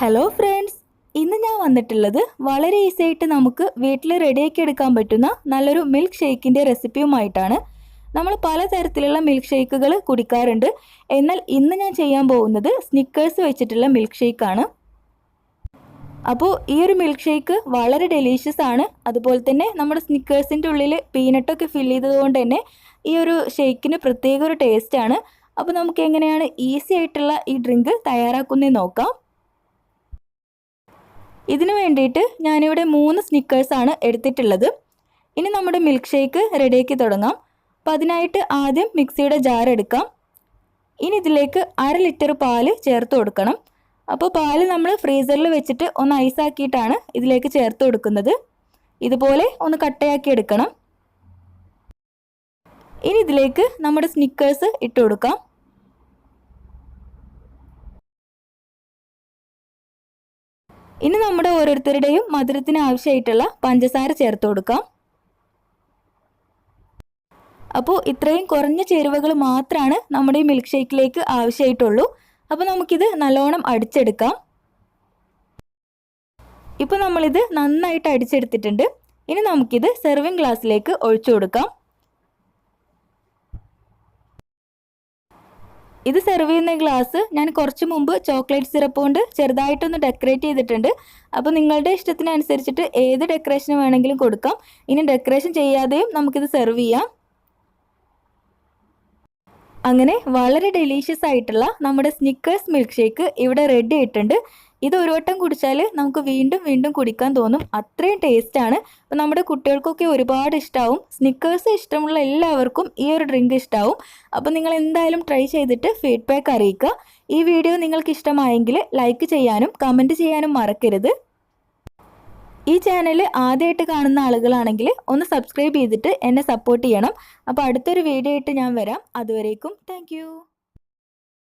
Hello friends ഇന്ന് ഞാൻ വന്നിട്ടുള്ളത് വളരെ ഈസി ആയിട്ട് നമുക്ക് വീട്ടിൽ റെഡിയാക്കി എടുക്കാൻ പറ്റുന്ന നല്ലൊരു മിൽക്ക് ഷേക്കിന്റെ റെസിപ്പിയുമായിട്ടാണ് നമ്മൾ പലതരത്തിലുള്ള മിൽക്ക് ഷേക്കുകൾ കുടിക്കാറുണ്ട്. എന്നാൽ ഇന്ന് ഞാൻ ചെയ്യാൻ പോകുന്നത് സ്നിക്കേഴ്സ് വെച്ചിട്ടുള്ള മിൽക്ക് ഷേക്കാണ് അപ്പോൾ ഈ ഒരു മിൽക്ക് ഷേക്ക് വളരെ ഡെലീഷ്യസ് ആണ്. അതുപോലെ തന്നെ നമ്മുടെ സ്നിക്കേഴ്സിന്റെ ഉള്ളിൽ പീനട്ടൊക്കെ ഫില്ല് ചെയ്തതുകൊണ്ട് തന്നെ ഈ ഒരു ഷേക്കിന് പ്രത്യേക ഒരു ടേസ്റ്റാണ് അപ്പോൾ നമുക്ക് എങ്ങനെയാണ് ഈസി ആയിട്ടുള്ള ഈ ഡ്രിങ്ക് തയ്യാറാക്കുന്നതെന്ന് നോക്കാം. ഇതിനു വേണ്ടിയിട്ട് ഞാനിവിടെ മൂന്ന് സ്നിക്കേഴ്സാണ് എടുത്തിട്ടുള്ളത്. ഇനി നമ്മുടെ മിൽക്ക് ഷേക്ക് റെഡിയാക്കി തുടങ്ങാം. അപ്പം അതിനായിട്ട് ആദ്യം മിക്സിയുടെ ജാർ എടുക്കാം. ഇനി ഇതിലേക്ക് അര ലിറ്റർ പാൽ ചേർത്ത് കൊടുക്കണം. അപ്പോൾ പാൽ നമ്മൾ ഫ്രീസറിൽ വെച്ചിട്ട് ഒന്ന് ഐസാക്കിയിട്ടാണ് ഇതിലേക്ക് ചേർത്ത് കൊടുക്കുന്നത്. ഇതുപോലെ ഒന്ന് കട്ടയാക്കി എടുക്കണം. ഇനി ഇതിലേക്ക് നമ്മുടെ സ്നിക്കേഴ്സ് ഇട്ട് കൊടുക്കാം. ഇനി നമ്മുടെ ഓരോരുത്തരുടെയും മധുരത്തിന് ആവശ്യമായിട്ടുള്ള പഞ്ചസാര ചേർത്ത് കൊടുക്കാം. അപ്പോൾ ഇത്രയും കുറഞ്ഞ ചേരുവകൾ മാത്രമാണ് നമ്മുടെ ഈ മിൽക്ക് ഷേക്കിലേക്ക് ആവശ്യമായിട്ടുള്ളൂ. അപ്പോൾ നമുക്കിത് നല്ലോണം അടിച്ചെടുക്കാം. ഇപ്പോൾ നമ്മളിത് നന്നായിട്ട് അടിച്ചെടുത്തിട്ടുണ്ട്. ഇനി നമുക്കിത് സെർവിങ് ഗ്ലാസ്സിലേക്ക് ഒഴിച്ചു കൊടുക്കാം. ഇത് സെർവ് ചെയ്യുന്ന ഗ്ലാസ് ഞാൻ കുറച്ച് മുമ്പ് ചോക്ലേറ്റ് സിറപ്പ് കൊണ്ട് ചെറുതായിട്ടൊന്ന് ഡെക്കറേറ്റ് ചെയ്തിട്ടുണ്ട്. അപ്പോൾ നിങ്ങളുടെ ഇഷ്ടത്തിനനുസരിച്ചിട്ട് ഏത് ഡെക്കറേഷൻ വേണമെങ്കിലും കൊടുക്കാം. ഇനി ഡെക്കറേഷൻ ചെയ്യാതെയും നമുക്കിത് സെർവ് ചെയ്യാം. അങ്ങനെ വളരെ ഡെലീഷ്യസ് ആയിട്ടുള്ള നമ്മുടെ സ്നിക്കേഴ്സ് മിൽക്ക് ഷേക്ക് ഇവിടെ റെഡി ആയിട്ടുണ്ട്. ഇത് ഒരു വട്ടം കുടിച്ചാൽ നമുക്ക് വീണ്ടും വീണ്ടും കുടിക്കാൻ തോന്നും. അത്രയും ടേസ്റ്റാണ് അപ്പോൾ നമ്മുടെ കുട്ടികൾക്കൊക്കെ ഒരുപാട് ഇഷ്ടമാവും സ്നിക്കേഴ്സ് ഇഷ്ടമുള്ള എല്ലാവർക്കും ഈ ഒരു ഡ്രിങ്ക് ഇഷ്ടമാവും അപ്പോൾ നിങ്ങൾ എന്തായാലും ട്രൈ ചെയ്തിട്ട് ഫീഡ്ബാക്ക് അറിയിക്കുക ഈ വീഡിയോ നിങ്ങൾക്ക് ഇഷ്ടമായെങ്കിൽ ലൈക്ക് ചെയ്യാനും കമന്റ് ചെയ്യാനും മറക്കരുത്. ഈ ചാനൽ ആദ്യമായിട്ട് കാണുന്ന ആളുകളാണെങ്കിൽ ഒന്ന് സബ്സ്ക്രൈബ് ചെയ്തിട്ട് എന്നെ സപ്പോർട്ട് ചെയ്യണം. അപ്പോൾ അടുത്തൊരു വീഡിയോ ആയിട്ട് ഞാൻ വരാം. അതുവരേക്കും താങ്ക്